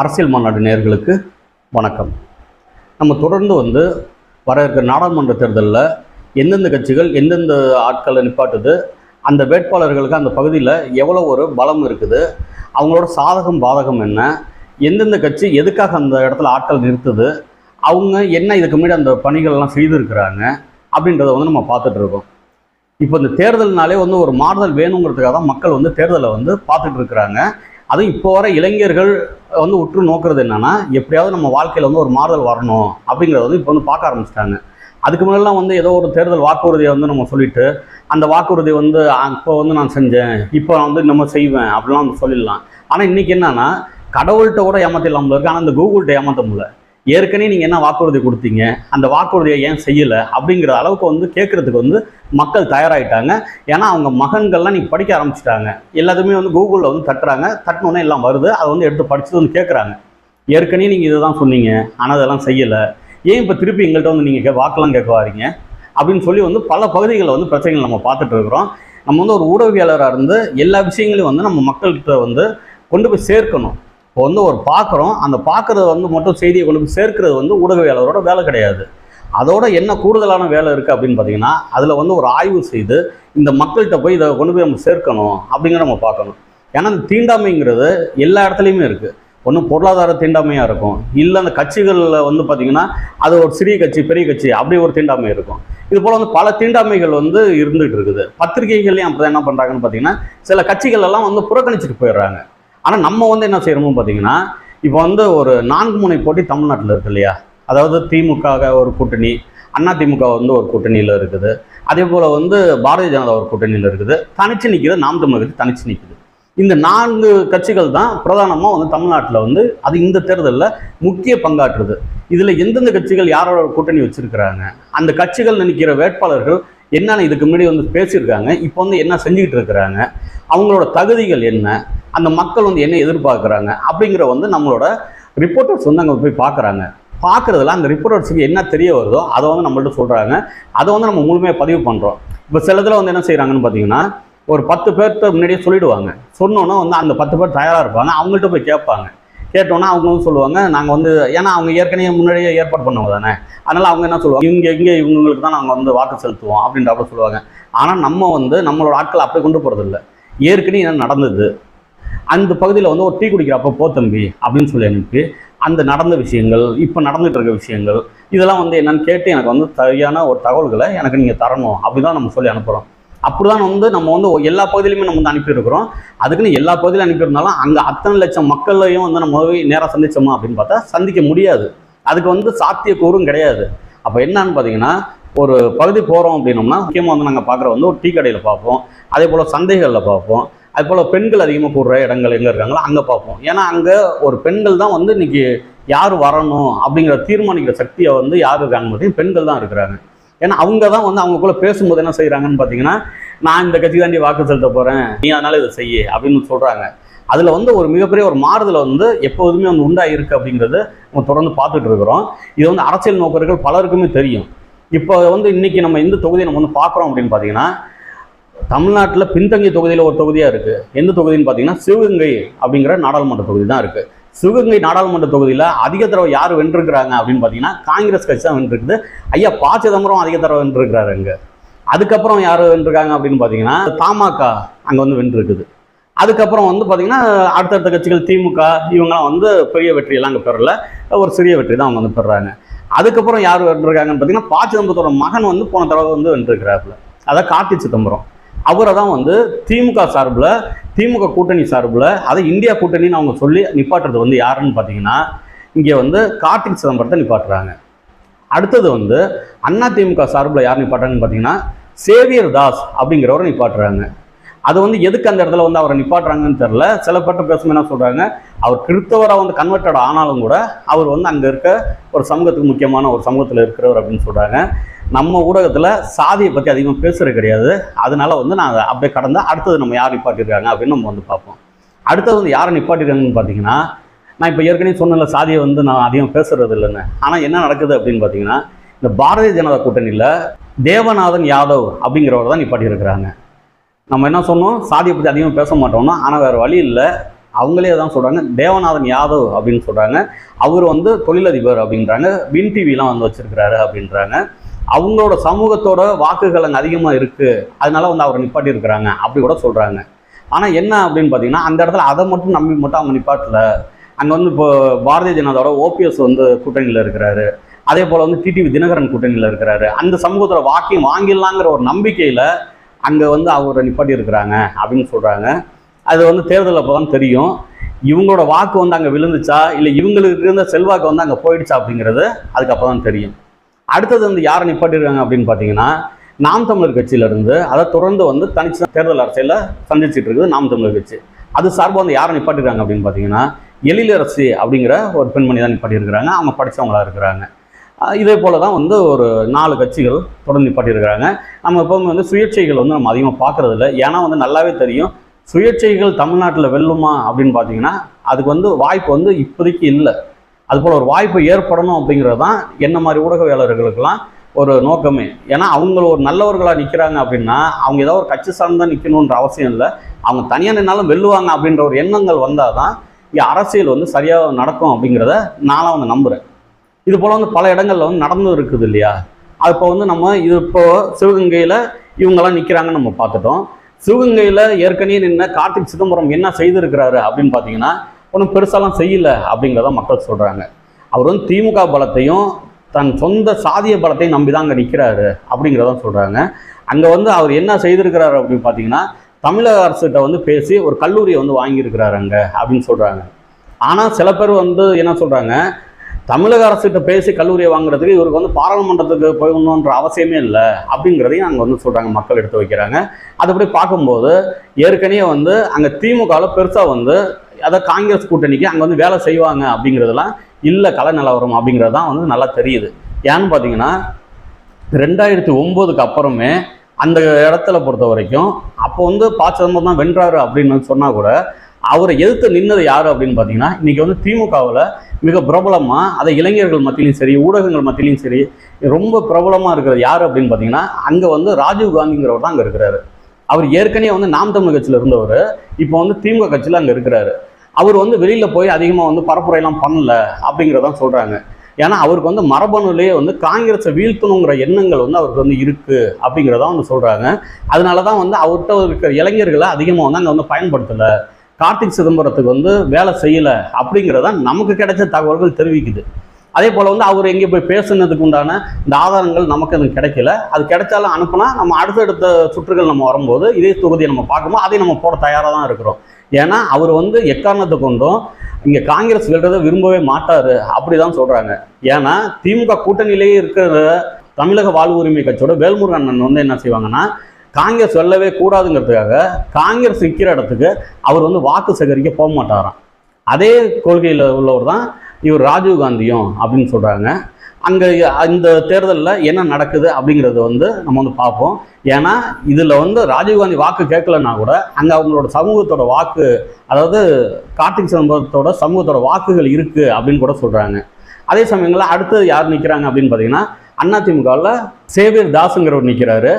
அரசியல் மாநாடு நேர்களுக்கு வணக்கம். நம்ம தொடர்ந்து வந்து வர இருக்கிற நாடாளுமன்ற தேர்தலில் எந்தெந்த கட்சிகள் எந்தெந்த ஆட்களை நிப்பாட்டுது அந்த வேட்பாளர்களுக்கு அந்த பகுதியில் எவ்வளோ ஒரு பலம் இருக்குது அவங்களோட சாதகம் பாதகம் என்ன எந்தெந்த கட்சி எதுக்காக அந்த இடத்துல ஆட்கள் நிறுத்துது அவங்க என்ன இதுக்கு முன்னாடி அந்த பணிகள்லாம் செய்திருக்கிறாங்க அப்படின்றத வந்து நம்ம பார்த்துட்டு இருக்கோம். இப்போ இந்த தேர்தல்னாலே வந்து ஒரு மாறுதல் வேணுங்கிறதுக்காக தான் மக்கள் வந்து தேர்தலை வந்து பார்த்துட்டு இருக்கிறாங்க. அதுவும் இப்போ வர இளைஞர்கள் வந்து உற்று நோக்கிறது என்னென்னா எப்படியாவது நம்ம வாழ்க்கையில் வந்து ஒரு மாறுதல் வரணும் அப்படிங்கிறத வந்து இப்போ வந்து பார்க்க ஆரம்பிச்சிட்டாங்க. அதுக்கு முன்னெல்லாம் வந்து ஏதோ ஒரு தேர்தல் வாக்குறுதியை வந்து நம்ம சொல்லிட்டு அந்த வாக்குறுதி வந்து இப்போ வந்து நான் செஞ்சேன் இப்போ நான் வந்து நம்ம செய்வேன் அப்படிலாம் நம்ம சொல்லிடலாம். ஆனால் இன்றைக்கி என்னென்னா கடவுள்கிட்ட கூட ஏமாத்திடலாம் இருக்கு. ஆனால் இந்த கூகுள்கிட்ட ஏமாற்ற முடியல. ஏற்கனவே நீங்கள் என்ன வாக்குறுதி கொடுத்தீங்க அந்த வாக்குறுதியை ஏன் செய்யலை அப்படிங்கிற அளவுக்கு வந்து கேட்குறதுக்கு வந்து மக்கள் தயாராகிட்டாங்க ஏன்னா அவங்க மகன்கள்லாம் நீங்கள் படிக்க ஆரம்பிச்சிட்டாங்க. எல்லாத்துமே வந்து கூகுளில் வந்து தட்டுறாங்க. தட்டினோன்னே எல்லாம் வருது. அதை வந்து எடுத்து படிச்சுட்டு வந்து கேட்குறாங்க. ஏற்கனவே நீங்கள் இதை தான் சொன்னீங்க. ஆனால் அதெல்லாம் செய்யலை. ஏன் இப்போ திருப்பி எங்கள்கிட்ட வந்து நீங்கள் வாக்கெல்லாம் கேட்க வாரீங்க? அப்படின்னு சொல்லி வந்து பல பகுதிகளில் வந்து பிரச்சனைகள் நம்ம பார்த்துட்டு இருக்கிறோம். நம்ம வந்து ஒரு ஊடகவியலராக இருந்து எல்லா விஷயங்களையும் வந்து நம்ம மக்கள்கிட்ட வந்து கொண்டு போய் சேர்க்கணும். இப்போ வந்து ஒரு பார்க்குறோம் அந்த பார்க்குறது வந்து மட்டும் செய்தியை கொண்டு போய் சேர்க்கிறது வந்து ஊடகவியலரோட வேலை கிடையாது. அதோட என்ன கூடுதலான வேலை இருக்குது அப்படின்னு பார்த்தீங்கன்னா அதில் வந்து ஒரு ஆய்வு செய்து இந்த மக்கள்கிட்ட போய் இதை கொண்டு போய் நம்ம சேர்க்கணும் அப்படிங்கிற நம்ம பார்க்கணும். ஏன்னா இந்த தீண்டாமைங்கிறது எல்லா இடத்துலையுமே இருக்குது ஒன்றும் பொருளாதார தீண்டாமையாக இருக்கும். இல்லை அந்த கட்சிகளில் வந்து பார்த்திங்கன்னா அது ஒரு சிறிய கட்சி பெரிய கட்சி அப்படி ஒரு தீண்டாமை இருக்கும். இது போல் வந்து பல தீண்டாமைகள் வந்து இருந்துகிட்டு இருக்குது. பத்திரிகைகள்லையும் அப்படி என்ன பண்ணுறாங்கன்னு பார்த்தீங்கன்னா சில கட்சிகள் எல்லாம் வந்து புறக்கணிச்சிட்டு போயிடுறாங்க. ஆனால் நம்ம வந்து என்ன செய்கிறோமோ பார்த்தீங்கன்னா இப்போ வந்து ஒரு நான்கு முனை போட்டி தமிழ்நாட்டில் இருக்கு இல்லையா? அதாவது திமுக ஒரு கூட்டணி அண்ணா திமுக வந்து ஒரு கூட்டணியில் இருக்குது. அதே போல் வந்து பாரதிய ஜனதா ஒரு கூட்டணியில் இருக்குது. தனிச்சு நிற்கிறது நாம் தமிழர் தனிச்சு நிற்குது இந்த நான்கு கட்சிகள் தான் பிரதானமாக வந்து தமிழ்நாட்டில் வந்து அது இந்த தேர்தலில் முக்கிய பங்காற்றுது. இதில் எந்தெந்த கட்சிகள் யாரோட கூட்டணி வச்சிருக்கிறாங்க? அந்த கட்சிகள் நினைக்கிற வேட்பாளர்கள் என்னென்ன இதுக்கு முன்னாடி வந்து பேசியிருக்காங்க. இப்போ வந்து என்ன செஞ்சுக்கிட்டு இருக்கிறாங்க? அவங்களோட தகுதிகள் என்ன? அந்த மக்கள் வந்து என்ன எதிர்பார்க்குறாங்க அப்படிங்கிற வந்து நம்மளோட ரிப்போர்ட்டர்ஸ் வந்து அங்கே போய் பார்க்குறாங்க. பார்க்குறதுல அந்த ரிப்போர்ட்டர்ஸுக்கு என்ன தெரிய வருதோ அதை வந்து நம்மள்ட்ட சொல்கிறாங்க அதை வந்து நம்ம முழுமையாக பதிவு பண்ணுறோம் இப்போ சில இதில் வந்து என்ன செய்கிறாங்கன்னு பார்த்தீங்கன்னா ஒரு பத்து பேர்கிட்ட முன்னாடியே சொல்லிவிடுவாங்க சொன்னோன்னா வந்து அந்த பத்து பேர் தயாராக இருப்பாங்க. அவங்கள்ட்ட போய் கேட்பாங்க. கேட்டோன்னா அவங்க வந்து சொல்லுவாங்க நாங்கள் வந்து ஏன்னா அவங்க ஏற்கனவே முன்னாடியே ஏற்பாடு பண்ணவங்க தானே. அதனால் அவங்க என்ன சொல்லுவாங்க இங்கே இங்கே இவங்களுக்கு தான் நாங்கள் வந்து வாக்கு செலுத்துவோம் அப்படின்ற சொல்லுவாங்க. ஆனால் நம்ம வந்து நம்மளோட ஆட்களை அப்படி கொண்டு போகிறதில்ல ஏற்கனவே என்ன நடந்தது? அந்த பகுதியில் வந்து ஒரு டீ குடிக்கிறப்ப போ தம்பி அப்படின்னு சொல்லி அனுப்பி அந்த நடந்த விஷயங்கள் இப்போ நடந்துகிட்டு இருக்க விஷயங்கள் இதெல்லாம் வந்து என்னன்னு கேட்டு எனக்கு வந்து சரியான ஒரு தகவல்களை எனக்கு நீங்கள் தரணும் அப்படி தான் நம்ம சொல்லி அனுப்புகிறோம் அப்படிதான் வந்து நம்ம வந்து எல்லா பகுதியிலுமே நம்ம வந்து அனுப்பியிருக்கிறோம். அதுக்குன்னு எல்லா பகுதியிலும் அனுப்பியிருந்தாலும் அங்கே அத்தனை லட்சம் மக்களையும் வந்து நம்ம போய் நேராக சந்திச்சோமா அப்படின்னு பார்த்தா சந்திக்க முடியாது. அதுக்கு வந்து சாத்தியக்கூறும் கிடையாது. அப்போ என்னன்னு பார்த்தீங்கன்னா ஒரு பகுதி போகிறோம் அப்படின்னோம்னா முக்கியமாக வந்து நாங்கள் பார்க்குற வந்து ஒரு டீ கடையில் பார்ப்போம். அதே போல் சந்தைகளில் பார்ப்போம். அது போல் பெண்கள் அதிகமாக கூடுற இடங்கள் எங்கே இருக்காங்களோ அங்கே பார்ப்போம். ஏன்னா அங்கே ஒரு பெண்கள் தான் வந்து இன்றைக்கி யார் வரணும் அப்படிங்கிற தீர்மானிக்கிற சக்தியை வந்து யார் இருக்காங்கன்னு பார்த்தீங்கன்னா பெண்கள் தான் இருக்கிறாங்க. ஏன்னா அவங்க தான் வந்து அவங்களுக்குள்ள பேசும்போது என்ன செய்கிறாங்கன்னு பார்த்தீங்கன்னா நான் இந்த கட்சி தாண்டி வாக்கு செலுத்த போகிறேன் நீ அதனால் இதை செய்ய அப்படின்னு சொல்கிறாங்க அதில் வந்து ஒரு மிகப்பெரிய ஒரு மாறுதலை வந்து எப்போதுமே வந்து உண்டாயிருக்கு அப்படிங்கிறது நம்ம தொடர்ந்து பார்த்துட்டு இருக்கிறோம். இது வந்து அரசியல் நோக்கர்கள் பலருக்குமே தெரியும். இப்போ வந்து இன்றைக்கி நம்ம இந்த தொகுதியை நம்ம வந்து பார்க்குறோம் அப்படின்னு பார்த்தீங்கன்னா தமிழ்நாட்டில் பின்தங்கிய தொகுதியில் ஒரு தொகுதியாக இருக்குது எந்த தொகுதின்னு பார்த்தீங்கன்னா சிவகங்கை அப்படிங்கிற நாடாளுமன்ற தொகுதி தான் இருக்குது சிவகங்கை நாடாளுமன்ற தொகுதியில் அதிக தடவை யார் வென்றிருக்கிறாங்க அப்படின்னு பார்த்தீங்கன்னா காங்கிரஸ் கட்சி தான் வென்றிருக்குது. ஐயா பா. சிதம்பரம் அதிக தடவை வென்றிருக்கிறாரு அங்கே. அதுக்கப்புறம் யார் வென்றிருக்காங்க அப்படின்னு பார்த்தீங்கன்னா தமாக அங்கே வந்து வென்றிருக்குது. அதுக்கப்புறம் வந்து பார்த்தீங்கன்னா அடுத்தடுத்த கட்சிகள் திமுக இவங்கெல்லாம் வந்து பெரிய வெற்றியெல்லாம் அங்கே பெறல. ஒரு சிறிய வெற்றி தான் அவங்க வந்து பெறுறாங்க அதுக்கப்புறம் யார் வென்றிருக்காங்கன்னு பார்த்தீங்கன்னா பா. சிதம்பரத்தோட மகன் வந்து போன தடவை வந்து வென்றிருக்கிறாப்புல. அதான் கார்த்தி சிதம்பரம். அவரை தான் வந்து திமுக சார்பில் திமுக கூட்டணி சார்பில் அதை இந்தியா கூட்டணின்னு அவங்க சொல்லி நிப்பாட்டுறது வந்து யாருன்னு பார்த்தீங்கன்னா இங்கே வந்து கார்த்திக் சிதம்பரத்தை நிப்பாட்டுறாங்க. அடுத்தது வந்து அண்ணா திமுக சார்பில் யார் நிப்பாட்டுறாங்கன்னு பார்த்தீங்கன்னா சேவியர் தாஸ் அப்படிங்கிறவரை நிப்பாட்டுறாங்க. அது வந்து எதுக்கு அந்த இடத்துல வந்து அவரை நிப்பாட்டுறாங்கன்னு தெரில சில பேர்ட்ட பேசும்போது என்ன சொல்கிறாங்க அவர் கிறிஸ்தவராக வந்து கன்வெர்ட்டட் ஆனாலும் கூட அவர் வந்து அங்கே இருக்க ஒரு சமூகத்துக்கு முக்கியமான ஒரு சமூகத்தில் இருக்கிறவர் அப்படின்னு சொல்கிறாங்க நம்ம ஊடகத்தில் சாதியை பற்றி அதிகமாக பேசுகிறது கிடையாது. அதனால வந்து நான் அதை அப்படியே கடந்து அடுத்தது நம்ம யார் நிப்பாட்டிருக்காங்க அப்படின்னு நம்ம வந்து பார்ப்போம். அடுத்தது வந்து யாரை நிப்பாட்டிருக்காங்கன்னு பார்த்தீங்கன்னா நான் இப்போ ஏற்கனவே சொன்னல சாதியை வந்து நான் அதிகம் பேசுறது இல்லைன்னு. ஆனால் என்ன நடக்குது அப்படின்னு பார்த்தீங்கன்னா இந்த பாரதிய ஜனதா கூட்டணியில் தேவநாதன் யாதவ் அப்படிங்கிறவர் தான் நிப்பாட்டியிருக்கிறாங்க. நம்ம என்ன சொன்னோம்? சாதியை பற்றி அதிகமாக பேச மாட்டோம்னா ஆனால் வேறு வழி இல்லை. அவங்களே தான் சொல்கிறாங்க தேவநாதன் யாதவ் அப்படின்னு சொல்கிறாங்க அவர் வந்து தொழிலதிபர் அப்படின்றாங்க. வின் டிவிலாம் வந்து வச்சுருக்கிறாரு அப்படின்றாங்க. அவங்களோட சமூகத்தோட வாக்குகள் அங்கே அதிகமாக இருக்குது அதனால வந்து அவரை நிப்பாட்டி இருக்கிறாங்க அப்படி கூட சொல்கிறாங்க ஆனால் என்ன அப்படின்னு பார்த்தீங்கன்னா அந்த இடத்துல அதை மட்டும் நம்பி மட்டும் அவங்க நிப்பாட்டல. அங்கே வந்து இப்போ பாரதிய ஜனதாவோட ஓபிஎஸ் வந்து கூட்டணியில் இருக்கிறாரு. அதே போல் வந்து டிடிவி தினகரன் கூட்டணியில் இருக்கிறாரு. அந்த சமூகத்தோட வாக்கியம் வாங்கிடலாங்கிற ஒரு நம்பிக்கையில் அங்கே வந்து அவரை நிப்பாட்டி இருக்கிறாங்க அப்படின்னு சொல்கிறாங்க அது வந்து தேர்தல் அப்போ தான் தெரியும். இவங்களோட வாக்கு வந்து அங்கே விழுந்துச்சா? இல்லை இவங்களுக்கு இருந்த செல்வாக்கு வந்து அங்கே போயிடுச்சா அப்படிங்கிறது அதுக்கப்புறம் தான் தெரியும். அடுத்தது வந்து யாரை நிப்பாட்டிருக்காங்க அப்படின்னு பார்த்தீங்கன்னா நாம் தமிழர் கட்சியிலேருந்து அதை தொடர்ந்து வந்து தனிச்சு தேர்தல் அரசியலில் சந்திச்சுட்டு இருக்குது நாம் தமிழர் கட்சி. அது சார்பாக வந்து யாரை நிப்பாட்டிருக்காங்க அப்படின்னு பார்த்தீங்கன்னா எழிலரசி அப்படிங்கிற ஒரு பெண்மணி தான் நிப்பாட்டியிருக்கிறாங்க. அவங்க படித்தவங்களாக இருக்கிறாங்க. இதே போல தான் வந்து ஒரு நாலு கட்சிகள் தொடர்ந்து நிப்பாட்டியிருக்கிறாங்க. நம்ம எப்போவுமே வந்து சுயேட்சைகள் வந்து நம்ம அதிகமாக பார்க்கறது இல்லை ஏன்னா வந்து நல்லாவே தெரியும். சுயேட்சைகள் தமிழ்நாட்டில் வெல்லுமா அப்படின்னு பார்த்தீங்கன்னா அதுக்கு வந்து வாய்ப்பு வந்து இப்போதைக்கு இல்லை. அதுபோல் ஒரு வாய்ப்பு ஏற்படணும் அப்படிங்கிறது தான் என்ன மாதிரி ஊடகவியலர்களுக்கெல்லாம் ஒரு நோக்கமே. ஏன்னா அவங்க ஒரு நல்லவர்களாக நிற்கிறாங்க அப்படின்னா அவங்க ஏதோ ஒரு கட்சி சார்ந்து தான் நிற்கணுன்ற அவசியம் இல்லை. அவங்க தனியாக நின்னாலும் வெல்லுவாங்க அப்படின்ற ஒரு எண்ணங்கள் வந்தால் தான் இங்கே அரசியல் வந்து சரியாக நடக்கும் அப்படிங்கிறத நானும் அவங்க நம்புகிறேன் இது போல் வந்து பல இடங்களில் வந்து நடந்து இருக்குது இல்லையா? அது இப்போ வந்து நம்ம இது இப்போ சிவகங்கையில் இவங்கெல்லாம் நிற்கிறாங்கன்னு நம்ம பார்த்துட்டோம். சிவகங்கையில் ஏற்கனவே நின்ன கார்த்திக் சிதம்பரம் என்ன செய்திருக்கிறாரு அப்படின்னு பார்த்தீங்கன்னா ஒன்றும் பெருசாலாம் செய்யல அப்படிங்கிறத மக்கள் சொல்கிறாங்க அவர் வந்து திமுக பலத்தையும் தன் சொந்த சாதிய பலத்தையும் நம்பி தான் அங்கே நிற்கிறாரு அப்படிங்கிறத சொல்கிறாங்க அங்கே வந்து அவர் என்ன செய்திருக்கிறாரு அப்படின்னு பார்த்தீங்கன்னா தமிழக அரசுகிட்ட வந்து பேசி ஒரு கல்லூரியை வந்து வாங்கியிருக்கிறாரு அங்கே அப்படின்னு சொல்கிறாங்க ஆனால் சில பேர் வந்து என்ன சொல்கிறாங்க தமிழக அரசுகிட்ட பேசி கல்லூரியை வாங்குறதுக்கு இவருக்கு வந்து பாராளுமன்றத்துக்கு போகணுன்ற அவசியமே இல்லை அப்படிங்கிறதையும் அங்கே வந்து சொல்கிறாங்க மக்கள் எடுத்து வைக்கிறாங்க. அதுபடி பார்க்கும்போது ஏற்கனவே வந்து அங்கே திமுகவில் பெருசாக வந்து அதை காங்கிரஸ் கூட்டணிக்கு அங்கே வந்து வேலை செய்வாங்க அப்படிங்கிறதெல்லாம் இல்லை கலை நிலவரம் அப்படிங்கிறது தான் வந்து நல்லா தெரியுது. ஏன்னு பார்த்தீங்கன்னா ரெண்டாயிரத்தி ஒம்போதுக்கு அப்புறமே அந்த இடத்துல பொறுத்த வரைக்கும் அப்போ வந்து ப சிதம்பரம் தான் வென்றாரு அப்படின்னு சொன்னால் கூட அவரை எதிர்த்து நின்னது யார் அப்படின்னு பார்த்தீங்கன்னா இன்றைக்கி வந்து திமுகவில் மிக பிரபலமாக அதை இளைஞர்கள் மத்தியிலையும் சரி ஊடகங்கள் மத்தியிலையும் சரி ரொம்ப பிரபலமாக இருக்கிறது யார் அப்படின்னு பார்த்தீங்கன்னா அங்கே வந்து ராஜீவ் காந்திங்கிறவர் தான் அங்கே இருக்கிறாரு. அவர் ஏற்கனவே வந்து நாம் தமிழ் கட்சியில் இருந்தவர் இப்போ வந்து திமுக கட்சியில் அங்கே இருக்கிறாரு. அவர் வந்து வெளியில் போய் அதிகமாக வந்து பரப்புரையெல்லாம் பண்ணல அப்படிங்கிறதான் சொல்கிறாங்க ஏன்னா அவருக்கு வந்து மரபணுலேயே வந்து காங்கிரஸை வீழ்த்தணுங்கிற எண்ணங்கள் வந்து அவருக்கு வந்து இருக்குது அப்படிங்கிறதான் வந்து சொல்கிறாங்க அதனால தான் வந்து அவர்கிட்ட இருக்கிற இளைஞர்களை அதிகமாக வந்து அங்கே வந்து பயன்படுத்தலை. கார்த்திக் சிதம்பரத்துக்கு வந்து வேலை செய்யலை அப்படிங்கிறத நமக்கு கிடைச்ச தகவல்கள் தெரிவிக்குது. அதே போல் வந்து அவர் எங்கே போய் பேசுனதுக்கு உண்டான இந்த ஆதாரங்கள் நமக்கு அது கிடைக்கல. அது கிடைச்சாலும் அனுப்புனா நம்ம அடுத்தடுத்த சுற்றுகள் நம்ம வரும்போது இதே தொகுதியை நம்ம பார்க்கும்போது அதை நம்ம போட தயாராக தான் இருக்கிறோம். ஏன்னா அவர் வந்து எக்காரணத்தை கொண்டும் இங்கே காங்கிரஸ் வெல்றதை விரும்பவே மாட்டார் அப்படி தான் சொல்கிறாங்க ஏன்னா திமுக கூட்டணியிலேயே இருக்கிற தமிழக வாழ்வு உரிமை கட்சியோட வேல்முருகன் அண்ணன் வந்து என்ன செய்வாங்கன்னா காங்கிரஸ் வெல்லவே கூடாதுங்கிறதுக்காக காங்கிரஸ் நிற்கிற இடத்துக்கு அவர் வந்து வாக்கு சேகரிக்க போக மாட்டாராம். அதே கொள்கையில் உள்ளவர் தான் இவர் ராஜீவ் காந்தியும் அப்படின்னு சொல்கிறாங்க அங்கே இந்த தேர்தலில் என்ன நடக்குது அப்படிங்கிறத வந்து நம்ம வந்து பார்ப்போம். ஏன்னா இதில் வந்து ராஜீவ்காந்தி வாக்கு கேட்கலன்னா கூட அங்கே அவங்களோட சமூகத்தோட வாக்கு அதாவது கார்த்திக் சமூகத்தோட சமூகத்தோட வாக்குகள் இருக்குது அப்படின்னு கூட சொல்கிறாங்க அதே சமயங்களில் அடுத்து யார் நிற்கிறாங்க அப்படின்னு பார்த்தீங்கன்னா அதிமுகவில் சேவியர் தாஸுங்கிறவர் நிற்கிறாரு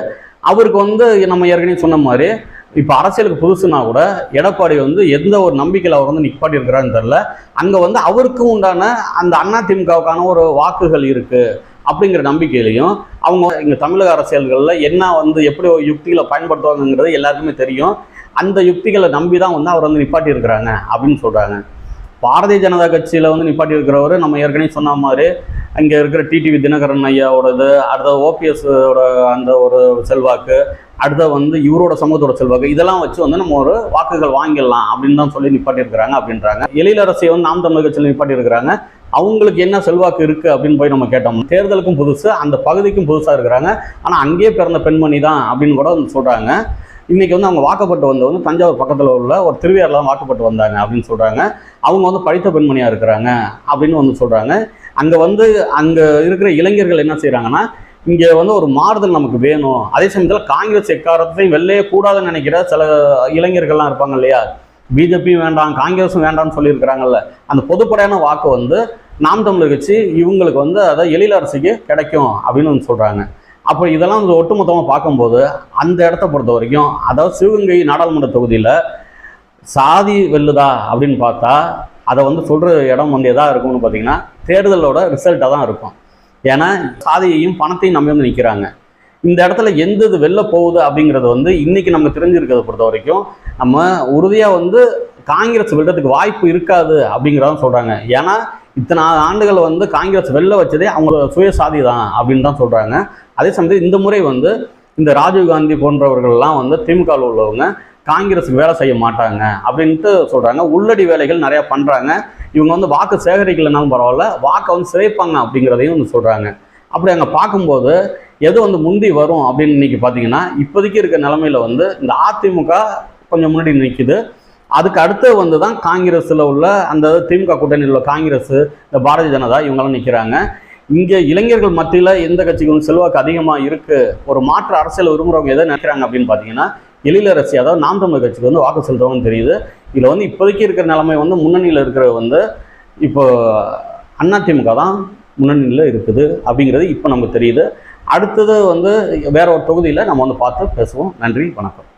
அவருக்கு வந்து நம்ம ஏற்கனவே சொன்ன மாதிரி இப்போ அரசியலுக்கு புதுசுனா கூட எடப்பாடி வந்து எந்த ஒரு நம்பிக்கையில் அவர் வந்து நிற்பாட்டி இருக்கிறான்னு தெரில அங்கே வந்து அவருக்கும் உண்டான அந்த அண்ணா திமுகவுக்கான ஒரு வாக்குகள் இருக்குது அப்படிங்கிற நம்பிக்கையிலையும் அவங்க இங்கே தமிழக அரசியல்களில் என்ன வந்து எப்படி ஒரு யுக்திகளை பயன்படுத்துவாங்கங்கிறது எல்லாருக்குமே தெரியும். அந்த யுக்திகளை நம்பி தான் வந்து அவர் வந்து நிப்பாட்டி இருக்கிறாங்க அப்படின்னு சொல்கிறாங்க பாரதிய ஜனதா கட்சியில் வந்து நிப்பாட்டி இருக்கிறவர் நம்ம ஏற்கனவே சொன்ன மாதிரி அங்கே இருக்கிற டிடிவி தினகரன் ஐயாவோடது அடுத்த ஓபிஎஸோட அந்த ஒரு செல்வாக்கு அடுத்த வந்து இவரோட சமூகத்தோட செல்வாக்கு இதெல்லாம் வச்சு வந்து நம்ம ஒரு வாக்குகள் வாங்கிடலாம் அப்படின்னு தான் சொல்லி நிப்பாட்டியிருக்கிறாங்க அப்படின்றாங்க. எழிலரசியை வந்து நாம் தமிழக கட்சியில் நிப்பாட்டி இருக்கிறாங்க அவங்களுக்கு என்ன செல்வாக்கு இருக்குது அப்படின்னு போய் நம்ம கேட்டோம். தேர்தலுக்கும் புதுசு அந்த பகுதிக்கும் புதுசாக இருக்கிறாங்க. ஆனால் அங்கேயே பிறந்த பெண்மணி தான் அப்படின்னு கூட வந்து சொல்கிறாங்க இன்றைக்கி வந்து அவங்க வாக்கப்பட்டு வந்து வந்து தஞ்சாவூர் பக்கத்தில் உள்ள ஒரு திருவையாறில் வாக்கப்பட்டு வந்தாங்க அப்படின்னு சொல்கிறாங்க அவங்க வந்து படித்த பெண்மணியாக இருக்கிறாங்க அப்படின்னு வந்து சொல்கிறாங்க அங்கே வந்து அங்கே இருக்கிற இளைஞர்கள் என்ன செய்கிறாங்கன்னா இங்கே வந்து ஒரு மாறுதல் நமக்கு வேணும். அதே சமயத்தில் காங்கிரஸ் எக்காரத்தையும் வெள்ளையே கூடாதுன்னு நினைக்கிற சில இளைஞர்கள்லாம் இருப்பாங்க இல்லையா? பிஜேபியும் வேண்டாம் காங்கிரஸும் வேண்டாம்னு சொல்லியிருக்கிறாங்கல்ல. அந்த பொதுப்படையான வாக்கு வந்து நாம் தமிழர் கட்சி இவங்களுக்கு வந்து அதை எழில் அரசுக்கு கிடைக்கும் அப்படின்னு வந்து சொல்கிறாங்க அப்போ இதெல்லாம் வந்து ஒட்டுமொத்தமாக பார்க்கும்போது அந்த இடத்த பொறுத்த வரைக்கும் அதாவது சிவகங்கை நாடாளுமன்ற தொகுதியில் சாதி வெல்லுதா அப்படின்னு பார்த்தா அதை வந்து சொல்கிற இடம் வந்து எதாக இருக்கும்னு பார்த்தீங்கன்னா தேர்தலோட ரிசல்ட்டாக தான் இருக்கும். ஏன்னா சாதியையும் பணத்தையும் நம்பி வந்து நிற்கிறாங்க இந்த இடத்துல எந்த இது வெளில போகுது அப்படிங்கிறது வந்து இன்னைக்கு நம்ம தெரிஞ்சிருக்கிறத பொறுத்த வரைக்கும் நம்ம உறுதியாக வந்து காங்கிரஸ் வெல்றதுக்கு வாய்ப்பு இருக்காது அப்படிங்கிறதான் சொல்கிறாங்க ஏன்னா இத்தனை ஆண்டுகள் வந்து காங்கிரஸ் வெளில வச்சதே அவங்களோட சுயசாதி தான் அப்படின்னு தான் சொல்கிறாங்க அதே சமயத்தில் இந்த முறை வந்து இந்த ராஜீவ்காந்தி போன்றவர்கள்லாம் வந்து திமுகவில் உள்ளவங்க காங்கிரஸுக்கு வேலை செய்ய மாட்டாங்க அப்படின்ட்டு சொல்கிறாங்க உள்ளடி வேலைகள் நிறையா பண்ணுறாங்க இவங்க வந்து வாக்கு சேகரிக்கலைனாலும் பரவாயில்ல வாக்கை வந்து சிதைப்பாங்க அப்படிங்கிறதையும் வந்து சொல்கிறாங்க அப்படி அங்கே பார்க்கும்போது எது வந்து முந்தி வரும் அப்படின்னு இன்றைக்கி பார்த்தீங்கன்னா இப்போதைக்கு இருக்க நிலமையில் வந்து இந்த அதிமுக கொஞ்சம் முன்னாடி நிற்கிது அதுக்கு அடுத்து வந்து தான் காங்கிரஸில் உள்ள அந்த திமுக கூட்டணியில் உள்ள காங்கிரஸ் இந்த பாரதிய ஜனதா இவங்கெல்லாம் நிற்கிறாங்க இங்கே இளைஞர்கள் மத்தியில் எந்த கட்சிக்கு வந்து செல்வாக்கு அதிகமாக இருக்குது ஒரு மாற்று அரசியல் விரும்புகிறவங்க எதை நினைக்கிறாங்க அப்படின்னு பார்த்தீங்கன்னா எழிலரசி அதாவது நாம் தமிழர் கட்சிக்கு வந்து வாக்கு செலுத்துவாங்கன்னு தெரியுது. இதில் வந்து இப்போதைக்கு இருக்கிற நிலைமை வந்து முன்னணியில் இருக்கிற வந்து இப்போ அதிமுக தான் முன்னணியில் இருக்குது அப்படிங்கிறது இப்போ நமக்கு தெரியுது. அடுத்தது வந்து வேற ஒரு தொகுதியில் நம்ம வந்து பார்த்து பேசுவோம். நன்றி வணக்கம்.